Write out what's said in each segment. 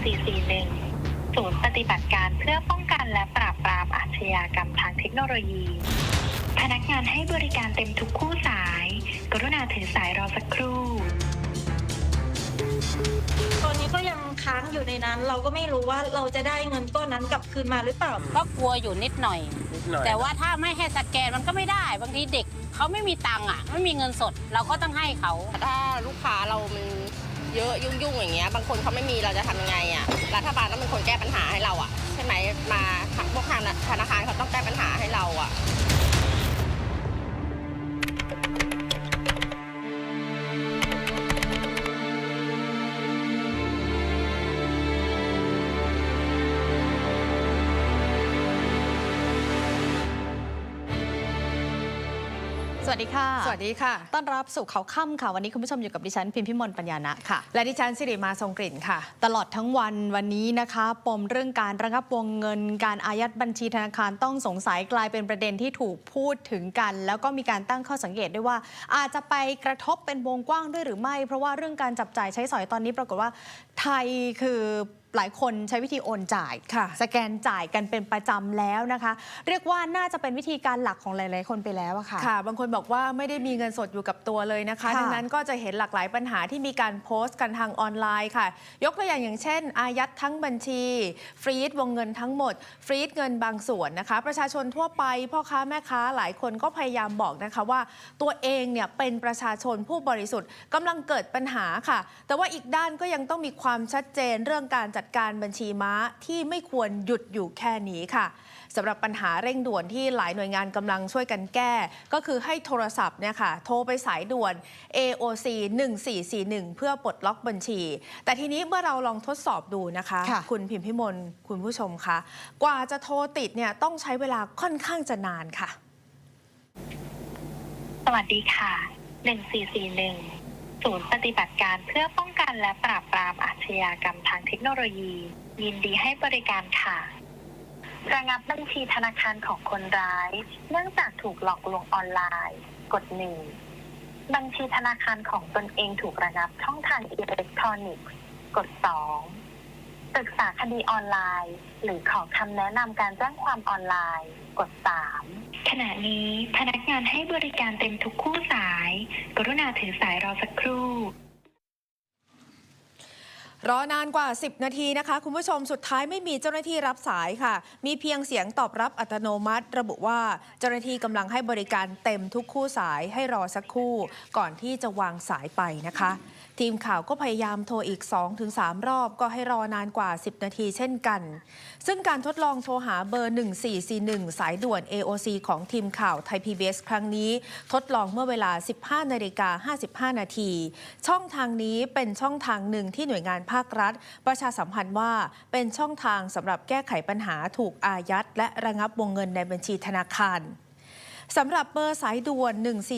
1441 ศูนย์ปฏิบัติการเพื่อป้องกันและปราบปรามอาชญากรรมทางเทคโนโลยี พนักงานให้บริการเต็มทุกคู่สาย กรุณาถือสายรอสักครู่ตอนนี้ก็ยังค้างอยู่ในนั้น เราก็ไม่รู้ว่าเราจะได้เงินก้อนนั้นกลับคืนมาหรือเปล่า ก็กลัวอยู่นิดหน่อยนิดหน่อยแต่ว่าถ้าไม่ให้สแกนมันก็ไม่ได้ บางทีเด็กเขาไม่มีตังค์อะ ไม่มีเงินสด เราก็ต้องให้เขา ถ้าลูกค้าเรามัน เยอะยุ่งๆอย่างเงี้ยบางคนเขาไม่มีเราจะทำยังไงอะรัฐบาลต้องเป็นคนแก้ปัญหาให้เราอะใช่ไหมมาทางพวกทางธนาคารเขาต้องแก้ปัญหาให้เราอะ วัสดีค่ะ สวัสดีค่ะ ต้อนรับสู่เขาค่ำค่ะ วันนี้คุณผู้ชมอยู่กับดิฉันพิมพิมลปัญญานะค่ะ และดิฉันสิริมาทรงกลิ่นค่ะ ตลอดทั้งวันวันนี้นะคะ ปมเรื่องการระงับวงเงิน การอายัดบัญชีธนาคารต้องสงสัยกลายเป็นประเด็นที่ถูกพูดถึงกัน แล้วก็มีการตั้งข้อสังเกตด้วยว่า อาจจะไปกระทบเป็นวงกว้างด้วยหรือไม่ เพราะว่าเรื่องการจับจ่ายใช้สอยตอนนี้ปรากฏว่าไทยคือ หลายคนใช้วิธีโอนจ่ายค่ะสแกนจ่ายกันเป็นประจำแล้วนะคะ เรียกว่าน่าจะเป็นวิธีการหลักของหลาย ๆ คนไปแล้วอะค่ะ ค่ะ บางคนบอกว่าไม่ได้มีเงินสดอยู่กับตัวเลยนะคะค่ะดังนั้นก็จะเห็นหลากหลายปัญหาที่มีการโพสต์กันทางออนไลน์ค่ะ ยกตัวอย่างอย่างเช่น อายัดทั้งบัญชี ฟรีดวงเงินทั้งหมด ฟรีดเงินบางส่วนนะคะ ประชาชนทั่วไป พ่อค้าแม่ค้าหลายคนก็พยายามบอกนะคะว่า ตัวเองเนี่ยเป็นประชาชนผู้บริสุทธิ์กำลังเกิดปัญหาค่ะ แต่ว่าอีกด้านก็ยังต้องมีความชัดเจนเรื่องการจัดการบัญชีม้าที่ไม่ควรหยุดอยู่แค่นี้ค่ะสำหรับปัญหาเร่งด่วนที่หลายหน่วยงานกำลังช่วยกันแก้ ก็คือให้โทรศัพท์เนี่ยค่ะโทรไปสายด่วน AOC 1441 เพื่อปลดล็อกบัญชี แต่ทีนี้เมื่อเราลองทดสอบดูนะคะค่ะคุณพิมพิมลคุณผู้ชมคะกว่าจะโทรติดเนี่ยต้องใช้เวลาค่อนข้างจะนานค่ะ สวัสดีค่ะ 1441 ศูนย์ปฏิบัติการเพื่อป้องกันและปราบปรามอาชญากรรมทางเทคโนโลยี ยินดีให้บริการค่ะ ระงับบัญชีธนาคารของคนร้าย เนื่องจากถูกหลอกลวงออนไลน์ กดหนึ่งบัญชีธนาคารของตนเองถูกระงับช่องทางอิเล็กทรอนิกส์ กดสองปรึกษาคดีออนไลน์ หรือขอคำแนะนำการแจ้งความออนไลน์ กด3 ขณะนี้พนักงานให้บริการเต็มทุกคู่สาย กรุณาถือสายรอสักครู่ รอนานกว่า 10 นาทีนะคะ คุณผู้ชมสุดท้ายไม่มีเจ้าหน้าที่รับสายค่ะ มีเพียงเสียงตอบรับอัตโนมัติ ระบุว่าเจ้าหน้าที่กำลังให้บริการเต็มทุกคู่สายให้รอสักครู่ ก่อนที่จะวางสายไปนะคะ ทีมข่าวก็พยายามโทรอีก 2-3 รอบก็ให้รอนานกว่า 10 นาทีเช่นกัน ซึ่งการทดลองโทรหาเบอร์ 1441 สายด่วน AOC ของทีมข่าวไทย PBS ครั้งนี้ ทดลองเมื่อเวลา 15นาฬิกา55 นาทีช่องทางนี้เป็นช่องทางหนึ่งที่หน่วยงานภาครัฐ ประชาสัมพันธ์ว่าเป็นช่องทางสำหรับแก้ไขปัญหาถูกอายัด และระงับวงเงินในบัญชีธนาคาร สำหรับเบอร์สายด่วน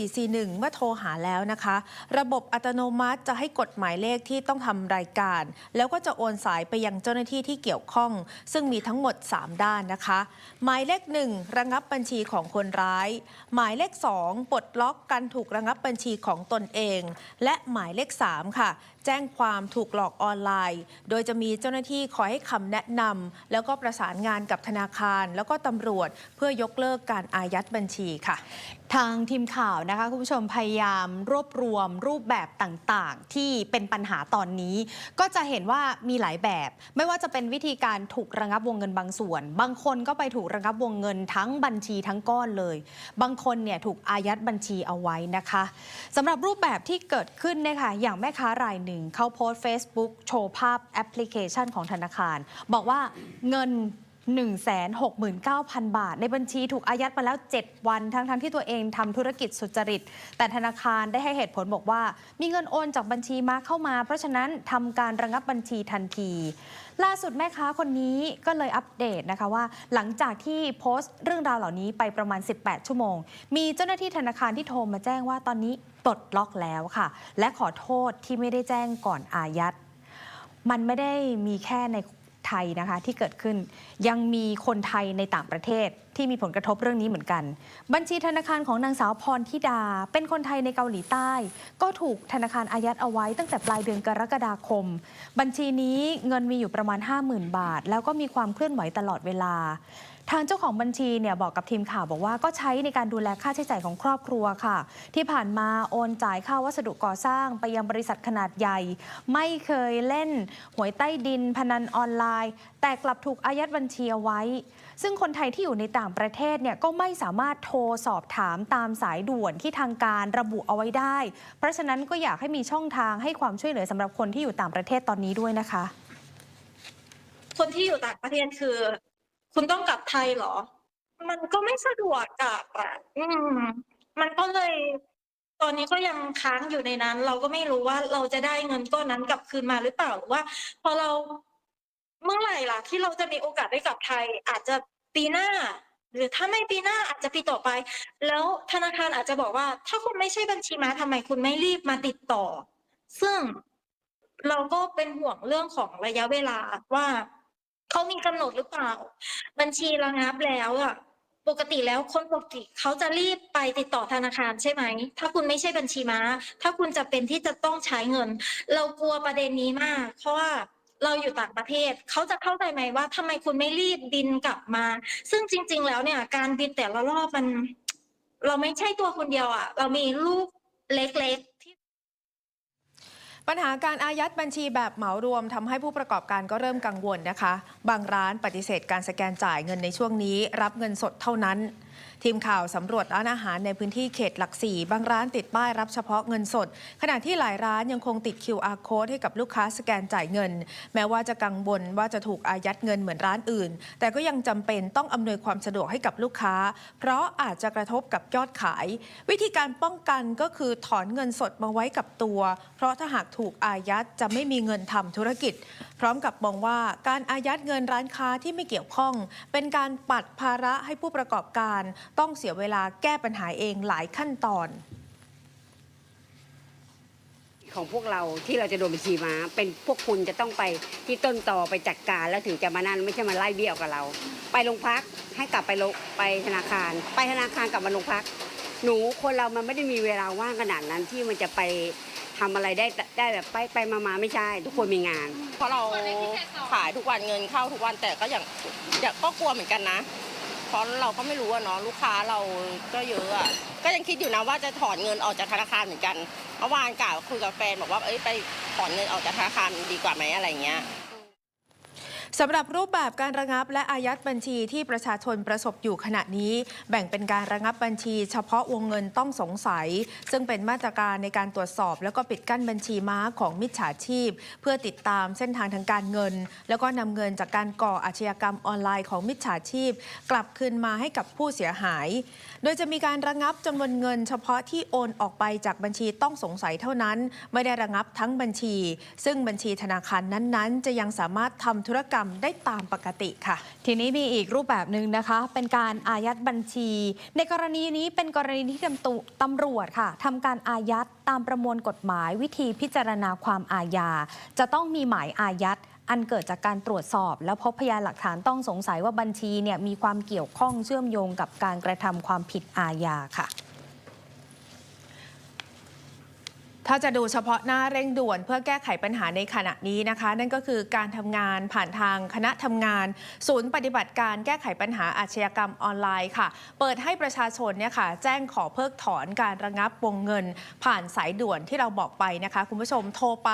1441 เมื่อโทรหาแล้วนะคะ ระบบอัตโนมัติจะให้กดหมายเลขที่ต้องทำรายการ แล้วก็จะโอนสายไปยังเจ้าหน้าที่ที่เกี่ยวข้อง ซึ่งมีทั้งหมด 3 ด้านนะคะ หมายเลข 1 ระงับบัญชีของคนร้าย หมายเลข 2 ปลดล็อกการถูกระงับบัญชีของตนเอง และหมายเลข 3 ค่ะ แจ้งความถูกหลอกออนไลน์ โดยจะมีเจ้าหน้าที่คอยให้คำแนะนำแล้วก็ประสานงานกับธนาคาร แล้วก็ตำรวจ เพื่อยกเลิกการอายัดบัญชีค่ะ ทางทีมข่าวนะคะคุณผู้ชมพยายามรวบรวมรูปแบบต่างๆ ที่เป็นปัญหาตอนนี้ ก็จะเห็นว่ามีหลายแบบ ไม่ว่าจะเป็นวิธีการถูกระงับวงเงินบางส่วน บางคนก็ไปถูกระงับวงเงินทั้งบัญชีทั้งก้อนเลย บางคนเนี่ยถูกอายัดบัญชีเอาไว้นะคะสำหรับรูปแบบที่เกิดขึ้นเนี่ยค่ะอย่างแม่ค้ารายหนึ่งเขาโพสต์ Facebook โชว์ภาพแอปพลิเคชันของธนาคาร บอกว่าเงิน 169,000 บาท ในบัญชีถูกอายัดมาแล้ว 7 วัน ทั้งๆที่ตัวเองทำธุรกิจสุจริต แต่ธนาคารได้ให้เหตุผลบอกว่า มีเงินโอนจากบัญชีมาเข้ามา เพราะฉะนั้นทำการระงับบัญชีทันที ล่าสุดแม่ค้าคนนี้ก็เลยอัปเดตนะคะว่า หลังจากที่โพสต์เรื่องราวเหล่านี้ไปประมาณ 18 ชั่วโมง มีเจ้าหน้าที่ธนาคารที่โทรมาแจ้งว่าตอนนี้ปลดล็อกแล้วค่ะ และขอโทษที่ไม่ได้แจ้งก่อนอายัด มันไม่ได้มีแค่ใน ไทยนะคะที่เกิดขึ้น ยังมีคนไทยในต่างประเทศที่มีผลกระทบเรื่องนี้เหมือนกัน บัญชีธนาคารของนางสาวพรธิดา เป็นคนไทยในเกาหลีใต้ ก็ถูกธนาคารอายัดเอาไว้ตั้งแต่ปลายเดือนกรกฎาคม บัญชีนี้เงินมีอยู่ประมาณ 50,000 บาท แล้วก็มีความเคลื่อนไหวตลอดเวลา ทางเจ้าของบัญชีเนี่ยบอกกับทีมข่าวบอกว่าก็ใช้ในการดูแลค่าใช้จ่ายของครอบครัวค่ะ ที่ผ่านมาโอนจ่ายค่าวัสดุก่อสร้างไปยังบริษัทขนาดใหญ่ ไม่เคยเล่นหวยใต้ดิน พนันออนไลน์ แต่กลับถูกอายัดบัญชีเอาไว้ ซึ่งคนไทยที่อยู่ในต่างประเทศเนี่ยก็ไม่สามารถโทรสอบถามตามสายด่วนที่ทางการระบุเอาไว้ได้ เพราะฉะนั้นก็อยากให้มีช่องทางให้ความช่วยเหลือสำหรับคนที่อยู่ต่างประเทศตอนนี้ด้วยนะคะ คนที่อยู่ต่างประเทศคือ คุณต้องกลับไทยเหรอ มันก็ไม่สะดวกกลับอะอืม มันก็เลย ตอนนี้ก็ยังค้างอยู่ในนั้น เราก็ไม่รู้ว่าเราจะได้เงินก้อนนั้นกลับคืนมาหรือเปล่าหรือว่า พอเราเมื่อไหร่ล่ะ ที่เราจะมีโอกาสได้กลับไทย อาจจะปีหน้า หรือถ้าไม่ปีหน้าอาจจะปีต่อไป แล้วธนาคารอาจจะบอกว่า ถ้าคุณไม่ใช่บัญชีม้าทำไมคุณไม่รีบมาติดต่อ ซึ่งเราก็เป็นห่วงเรื่องของระยะเวลาว่า เขามีกำหนดหรือเปล่า บัญชีระงับแล้วอะปกติแล้วคนปกติเขาจะรีบไปติดต่อธนาคารใช่ไหม ถ้าคุณไม่ใช่บัญชีม้า ถ้าคุณจะเป็นที่จะต้องใช้เงิน เรากลัวประเด็นนี้มาก เพราะว่าเราอยู่ต่างประเทศ เขาจะเข้าใจไหมว่าทำไมคุณไม่รีบบินกลับมา ซึ่งจริง ๆ แล้วเนี่ย การบินแต่ละรอบมัน เราไม่ใช่ตัวคนเดียวอะ เรามีลูกเล็ก ปัญหาการอายัดบัญชีแบบเหมารวมทำให้ผู้ประกอบการก็เริ่มกังวลนะคะ บางร้านปฏิเสธการสแกนจ่ายเงินในช่วงนี้ รับเงินสดเท่านั้น ทีมข่าวสำรวจร้านอาหารในพื้นที่เขตหลักสี่บางร้านติดป้ายรับเฉพาะเงินสด ขณะที่หลายร้านยังคงติด QR code ให้กับลูกค้าสแกนจ่ายเงิน แม้ว่าจะกังวลว่าจะถูกอายัดเงินเหมือนร้านอื่น แต่ก็ยังจำเป็นต้องอำนวยความสะดวกให้กับลูกค้า เพราะอาจจะกระทบกับยอดขาย วิธีการป้องกันก็คือถอนเงินสดมาไว้กับตัว เพราะถ้าหากถูกอายัดจะไม่มีเงินทำธุรกิจ ร้อมกับมองว่าการอายัดเงินร้านค้าที่ไม่เกี่ยวข้อง เป็นการปัดภาระให้ผู้ประกอบการ ต้องเสียเวลาแก้ปัญหาเองหลายขั้นตอน ของพวกเราที่เราจะโดนบัญชีมา เป็นพวกคุณจะต้องไปที่ต้นต่อไปจัดการ แล้วถึงจะมานั่นไม่ใช่มาไล่เบี้ยวกับเรา ไปโรงพักให้กลับไปโรงไปธนาคาร ไปธนาคารกลับมาโรงพัก หนูคนเรามันไม่ได้มีเวลาว่างขนาดนั้นที่มันจะไป ทำอะไรได้ได้แบบไปไปมามาไม่ใช่ ทุกคนมีงาน เพราะเราขายทุกวันเงินเข้าทุกวันแต่ก็อย่างอย่างก็กลัวเหมือนกันนะ เพราะเราก็ไม่รู้อะเนาะลูกค้าเราก็เยอะอะก็ยังคิดอยู่นะว่าจะถอนเงินออกจากธนาคารเหมือนกันเมื่อวานกล่าวคุยกับแฟนบอกว่าเอ้ยไปถอนเงินออกจากธนาคารดีกว่าไหมอะไรเงี้ย สำหรับรูปแบบการระงับและอายัดบัญชีที่ประชาชนประสบอยู่ขณะนี้ แบ่งเป็นการระงับบัญชี เฉพาะวงเงินต้องสงสัย ซึ่งเป็นมาตรการในการตรวจสอบ แล้วก็ปิดกั้นบัญชีม้าของมิจฉาชีพ เพื่อติดตามเส้นทางทางการเงิน แล้วก็นำเงินจากการก่ออาชญากรรมออนไลน์ของมิจฉาชีพ กลับคืนมาให้กับผู้เสียหาย โดยจะมีการระงับจำนวนเงิน เฉพาะที่โอนออกไปจากบัญชีต้องสงสัยเท่านั้น ไม่ได้ระงับทั้งบัญชี ซึ่งบัญชีธนาคารนั้นๆ จะยังสามารถทำธุรกรรมได้ตามปกติค่ะ ทีนี้มีอีกรูปแบบหนึ่งนะคะ เป็นการอายัดบัญชี ในกรณีนี้เป็นกรณีที่ตำตตำรวจค่ะทำการอายัดตามประมวลกฎหมายวิธีพิจารณาความอาญา จะต้องมีหมายอายัดอันเกิดจากการตรวจสอบ แล้วพบพยานหลักฐานต้องสงสัยว่าบัญชีเนี่ยมีความเกี่ยวข้องเชื่อมโยงกับการกระทำความผิดอาญาค่ะ ถ้าจะดูเฉพาะหน้าเร่งด่วนเพื่อแก้ไขปัญหาในขณะนี้นะคะ นั่นก็คือการทำงานผ่านทางคณะทำงาน ศูนย์ปฏิบัติการแก้ไขปัญหาอาชญากรรมออนไลน์ค่ะ เปิดให้ประชาชนเนี่ยค่ะ แจ้งขอเพิกถอนการระงับวงเงิน ผ่านสายด่วนที่เราบอกไปนะคะ คุณผู้ชมโทรไป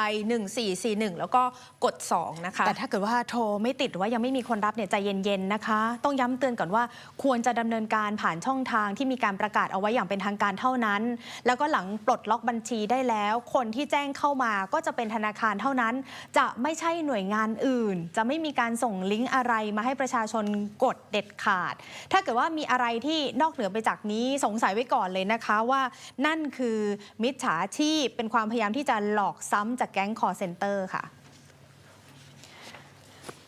1441 แล้วก็กด 2 นะคะ แต่ถ้าเกิดว่าโทรไม่ติดหรือว่ายังไม่มีคนรับเนี่ยใจเย็นๆนะคะ ต้องย้ำเตือนก่อนว่า ควรจะดำเนินการผ่านช่องทางที่มีการประกาศเอาไว้อย่างเป็นทางการเท่านั้น แล้วก็หลังปลดล็อกบัญชีได้แล้วแล้วคนที่แจ้งเข้ามาก็จะเป็นธนาคารเท่านั้น จะไม่ใช่หน่วยงานอื่น จะไม่มีการส่งลิงก์อะไรมาให้ประชาชนกดเด็ดขาด ถ้าเกิดว่ามีอะไรที่นอกเหนือไปจากนี้สงสัยไว้ก่อนเลยนะคะว่านั่นคือมิจฉาชีพเป็นความพยายามที่จะหลอกซ้ำจากแก๊งคอร์เซนเตอร์ค่ะ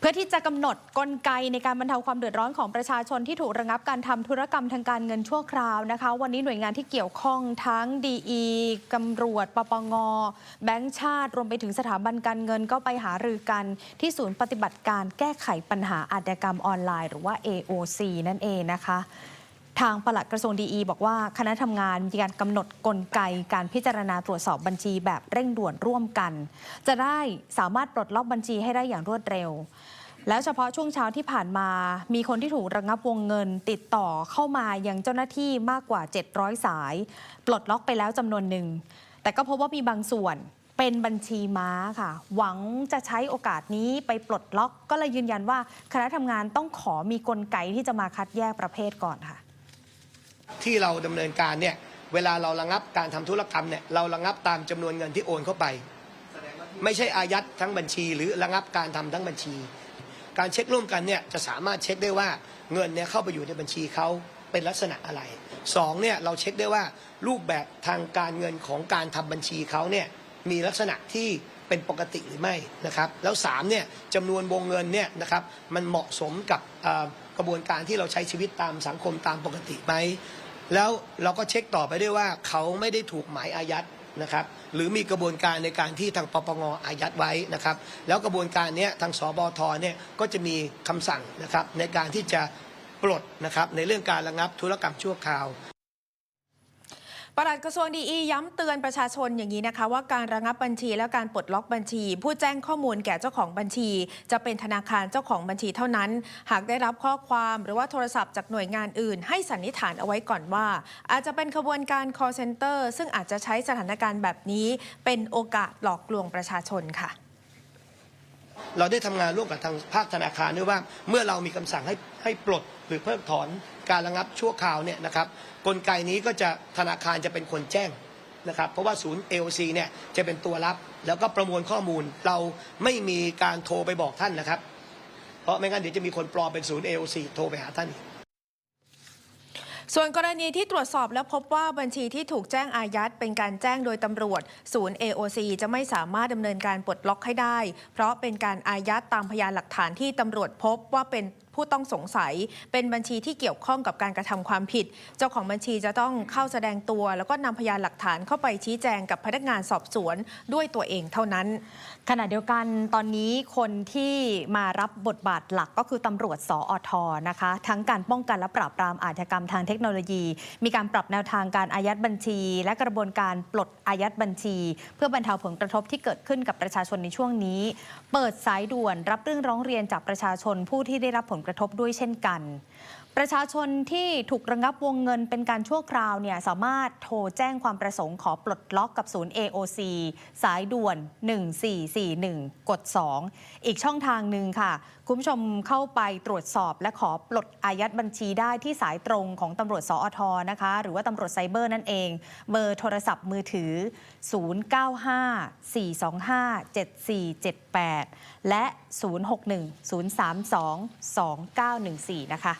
เพื่อที่จะกำหนดกลไกในการบรรเทาความเดือดร้อนของประชาชนที่ถูกระงับการทำธุรกรรมทางการเงินชั่วคราวนะคะ วันนี้หน่วยงานที่เกี่ยวข้องทั้งดีตำรวจ ปปง แบงก์ชาติ รวมไปถึงสถาบันการเงินก็ไปหารือกันที่ศูนย์ปฏิบัติการแก้ไขปัญหาอาชญากรรมออนไลน์ หรือว่า AOC นั่นเองนะคะ ทางปลัดกระทรวงดีบอกว่าคณะทำงานมีการกำหนดกลไกการพิจารณาตรวจสอบบัญชีแบบเร่งด่วนร่วมกัน จะได้สามารถปลดล็อกบัญชีให้ได้อย่างรวดเร็ว แล้วเฉพาะช่วงเช้าที่ผ่านมา มีคนที่ถูกระงับวงเงินติดต่อเข้ามายังเจ้าหน้าที่มากกว่า 700 สาย ปลดล็อกไปแล้วจำนวนหนึ่ง แต่ก็พบว่ามีบางส่วนเป็นบัญชีม้าค่ะ หวังจะใช้โอกาสนี้ไปปลดล็อก ก็เลยยืนยันว่าคณะทำงานต้องขอมีกลไกที่จะมาคัดแยกประเภทก่อนค่ะ ที่เราดำเนินการเนี่ยเวลาเราระงับการทำธุรกรรมเนี่ยเราระงับตามจำนวนเงินที่โอนเข้าไป ไม่ใช่อายัดทั้งบัญชี หรือระงับการทำทั้งบัญชี การเช็คร่วมกันเนี่ยจะสามารถเช็คได้ว่าเงินเนี่ยเข้าไปอยู่ในบัญชีเขาเป็นลักษณะอะไรสองเนี่ยเราเช็คได้ว่ารูปแบบทางการเงินของการทำบัญชีเขาเนี่ยมีลักษณะที่เป็นปกติหรือไม่นะครับ แล้วสามเนี่ยจำนวนวงเงินเนี่ยนะครับมันเหมาะสมกับ ระบวนการที่เราใช้ชีวิตตามสังคมตามปกติไหมแล้วเราก็เช็คต่อไปด้วยว่าเขาไม่ได้ถูกหมายอายัดนะครับหรือมีกระบวนการในการที่ทางปปงอายัดไว้นะครับ แล้วกระบวนการนี้ทางสบทเนี่ยก็จะมีคำสั่งนะครับในการที่จะปลดนะครับในเรื่องการระงับธุรกรรมชั่วคราว ปลัดกระทรวงดีย้ำเตือนประชาชนอย่างนี้นะคะ ว่าการระงับบัญชีและการปลดล็อกบัญชี ผู้แจ้งข้อมูลแก่เจ้าของบัญชี จะเป็นธนาคารเจ้าของบัญชีเท่านั้น หากได้รับข้อความหรือว่าโทรศัพท์จากหน่วยงานอื่น ให้สันนิษฐานเอาไว้ก่อนว่า อาจจะเป็นขบวนการ call center ซึ่งอาจจะใช้สถานการณ์แบบนี้ เป็นโอกาสหลอกลวงประชาชนค่ะ เราได้ทำงานร่วมกับทางภาคธนาคารด้วยว่า เมื่อเรามีคำสั่งให้ให้ปลด หรือเพิกถอนการระงับชั่วคราวเนี่ยนะครับกลไกนี้ก็จะธนาคารจะเป็นคนแจ้งนะครับเพราะว่าศูนย์ AOC เนี่ยจะเป็นตัวรับ แล้วก็ประมวลข้อมูลเราไม่มีการโทรไปบอกท่านนะครับ เพราะไม่งั้นเดี๋ยวจะมีคนปลอมเป็นศูนย์ AOC โทรไปหาท่านอีกส่วนกรณีที่ตรวจสอบแล้วพบว่าบัญชีที่ถูกแจ้งอายัด เป็นการแจ้งโดยตำรวจ ศูนย์ AOC จะไม่สามารถดำเนินการปลดล็อกให้ได้ เพราะเป็นการอายัดตามพยานหลักฐานที่ตำรวจพบว่าเป็น ผู้ต้องสงสัย เป็นบัญชีที่เกี่ยวข้องกับการกระทำความผิด เจ้าของบัญชีจะต้องเข้าแสดงตัว แล้วก็นำพยานหลักฐานเข้าไปชี้แจงกับพนักงานสอบสวนด้วยตัวเองเท่านั้น ขณะเดียวกันตอนนี้คนที่มารับบทบาทหลักก็คือตำรวจสอทนะคะ ทั้งการป้องกันและปราบปรามอาชญากรรมทางเทคโนโลยี มีการปรับแนวทางการอายัดบัญชี และกระบวนการปลดอายัดบัญชี เพื่อบรรเทาผลกระทบที่เกิดขึ้นกับประชาชนในช่วงนี้ เปิดสายด่วนรับเรื่องร้องเรียนจากประชาชนผู้ที่ได้รับผลกระทบด้วยเช่นกัน ประชาชนที่ถูกระงับวงเงินเป็นการชั่วคราวเนี่ยสามารถโทรแจ้งความประสงค์ขอปลดล็อกกับศูนย์ AOC สายด่วน 1441 กด 2 อีกช่องทางหนึ่งค่ะ คุณผู้ชมเข้าไปตรวจสอบและขอปลดอายัดบัญชีได้ที่สายตรงของตำรวจสอทนะคะ หรือว่าตำรวจไซเบอร์นั่นเอง เบอร์โทรศัพท์มือถือ 095 425 7478 และ 061 032 2914 นะคะ